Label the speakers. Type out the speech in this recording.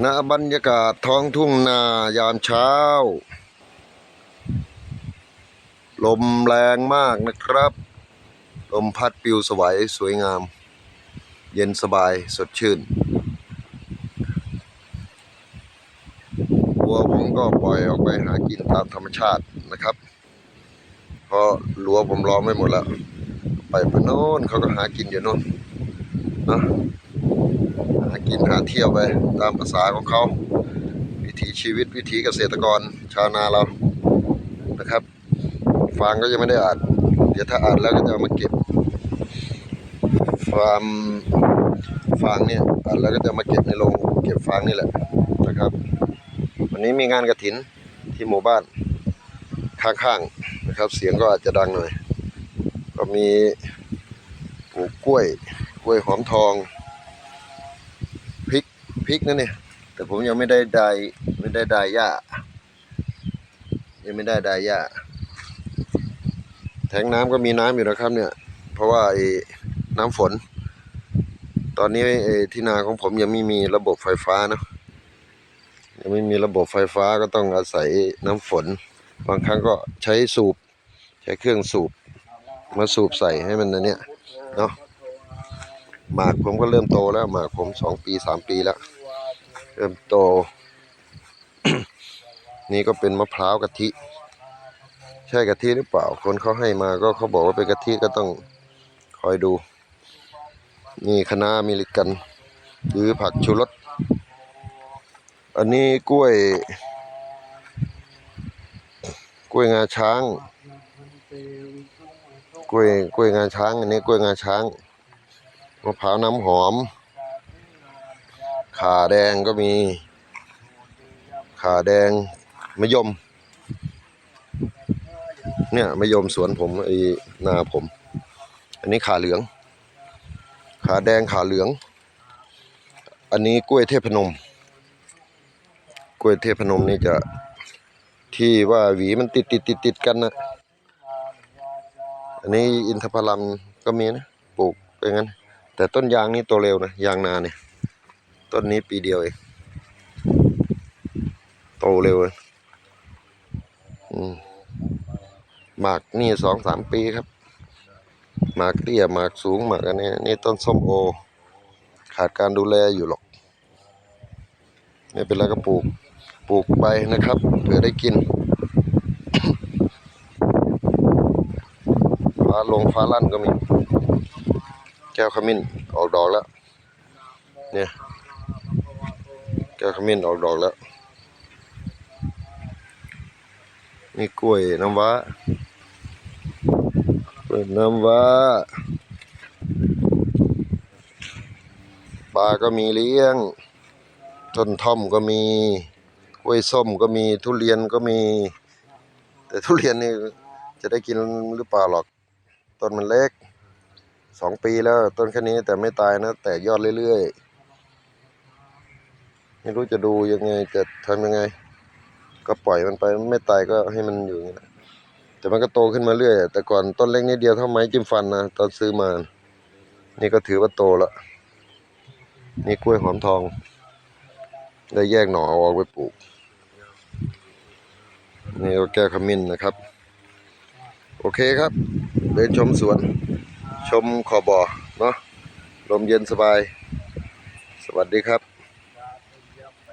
Speaker 1: ณบรรยากาศท้องทุ่งนายามเช้า ลมแรงมากนะครับ ลมพัดปลิวสวยสวยงาม เย็นสบายสดชื่นวัวผมก็ปล่อยออกไปหากินตามธรรมชาตินะครับ เพราะรั้วผมล้อมไม่หมดแล้ว ไปพโน่นเขาก็หากินอยู่โน่นนะ หากินหาเที่ยวไปตามภาษาของเขา วิถีชีวิตวิถีเกษตรกรชาวนาเรานะครับฟางก็ยังไม่ได้อัดเดี๋ยวถ้าอัดแล้วก็จะมาเก็บฟาร์มฟางเนี่ยอัดแล้วก็จะมาเก็บในโรงเก็บฟางนี่แหละนะครับ วันนี้มีงานกระถินที่หมู่บ้านข้างๆนะครับ เสียงก็อาจจะดังหน่อย ก็มีปลูกกล้วย กล้วยหอมทอง พริกนั่นเนี่ย แต่ผมยังไม่ได้ไดายไม่ได้ไดายหญ้า ยังไม่ได้ไดายหญ้า แทงน้ำก็มีน้ำอยู่นะครับ เนี่ย เพราะว่าไอ้น้ำฝน ตอนนี้ไอ้ที่นาของผมยังไม่มีระบบไฟฟ้านะยังไม่มีระบบไฟฟ้าก็ต้องอาศัยน้ำฝน บางครั้งก็ใช้สูบ ใช้เครื่องสูบ มาสูบใส่ให้มันอันเนี้ยเนาะหมากผมก็เริ่มโตแล้วหมากผมสองปีสามปีแล้ว ริ่มโต นี่ก็เป็นมะพร้าวกะทิ ใช่กะทิหรือเปล่า คนเขาให้มาก็เขาบอกว่าเป็นกะทิก็ต้องคอยดู นี่คณะอเมริกัน หรือผักชูรส อันนี้กล้วย กล้วยงาช้าง กล้วยกล้วยงาช้าง อันนี้กล้วยงาช้างมะพร้าวน้ำหอม ขาแดงก็มี ขาแดงมะยม เนี่ยมะยมสวนผมไอ้นาผม อันนี้ขาเหลือง ขาแดงขาเหลือง อันนี้กล้วยเทพนม กล้วยเทพนมนี่จะที่ว่าหวีมันติดติดติดติดกันนะอันนี้อินทผลัมก็มีนะ ปลูกอย่างนั้น แต่ต้นยางนี่โตเร็วนะ ยางนาเนี่ย ต้นนี้ปีเดียวเองโตเร็วเลยอืมหมากนี่สองสามปีครับ หมากเตี้ยหมากสูงหมากอันนี้นี่ต้นส้มโอ ขาดการดูแลอยู่หรอก ไม่เป็นไรก็ปลูก ปลูกไปนะครับเผื่อได้กินฟ้าลงฟ้าลั่นก็มี แก้วขมิ้นออกดอกแล้ว เนี่ย ก้วขมิ้นออกดอกแล้ว นี่กล้วยน้ำว้ากล้วยน้ำว้าปลาก็มีเลี้ยง ต้นท่อมก็มี กล้วยส้มก็มี ทุเรียนก็มี แต่ทุเรียนนี่จะได้กินหรือเปล่าหรอก ต้นมันเล็กสองปีแล้วต้นแค่นี้แต่ไม่ตายนะ แต่ยอดเรื่อยๆ ไม่รู้จะดูยังไงจะทำยังไง ก็ปล่อยมันไปไม่ตายก็ให้มันอยู่อย่างนี้นะแต่มันก็โตขึ้นมาเรื่อย แต่ก่อนต้นเล็กนิดเดียวเท่าไม้จิ้มฟันนะตอนซื้อมา นี่ก็ถือว่าโตแล้วนี่กล้วยหอมทอง ได้แยกหน่อเอาออกไปปลูก นี่ก็แก้วขมิ้นนะครับ โอเคครับ เดินชมสวน ชมขอบบ่อเนาะลมเย็นสบาย สวัสดีครับ